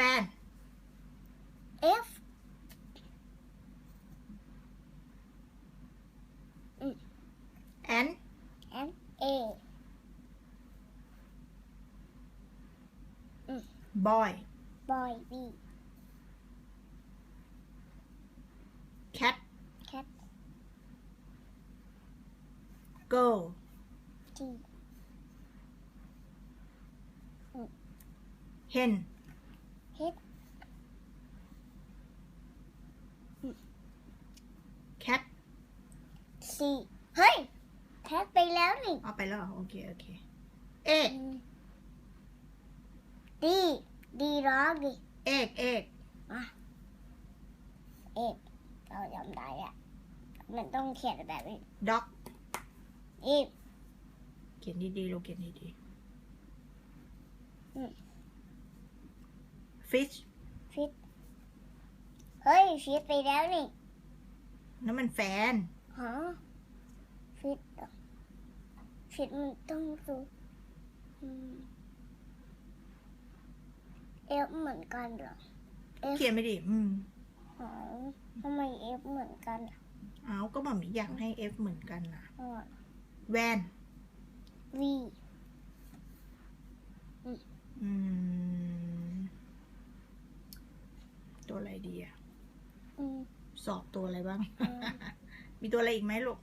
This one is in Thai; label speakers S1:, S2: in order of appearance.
S1: น
S2: F.
S1: N.
S2: N. A.
S1: Boy.
S2: Boy B.
S1: Cat.
S2: Cat.
S1: Go
S2: T.
S1: Hen cat
S2: C เฮ้ยแคทไปแล้วนี่
S1: เอาไปแล้วเหรอโอเคโอเค egg
S2: D D ร้องดิ
S1: egg egg
S2: เอ็ดเราจำได้อะมันต้องเขียนแบบนี้
S1: dog
S2: อีก
S1: เขียนดีๆลูกเขียนดี
S2: อืม
S1: ๆ fish
S2: ฟิตเฮ้ยฟิตไปแล้วนี่
S1: นั่นมันแฟน
S2: ฮะฟิตเหรอฟิตมันต้องดูอืมเอฟเหมือนกันเหรอ
S1: เขียนไม่ดีอืม
S2: อ๋อทำไมเอฟเหมือนกันล่ะ
S1: เอาก็มามีอยากให้ F เหมือนกันนะ
S2: อ๋อ
S1: แวน
S2: วี
S1: อืม ตัวอะไรดีอะ
S2: อืม
S1: สอบตัวอะไรบ้าง
S2: อืม
S1: มีตัวอะไรอีกไหมลูก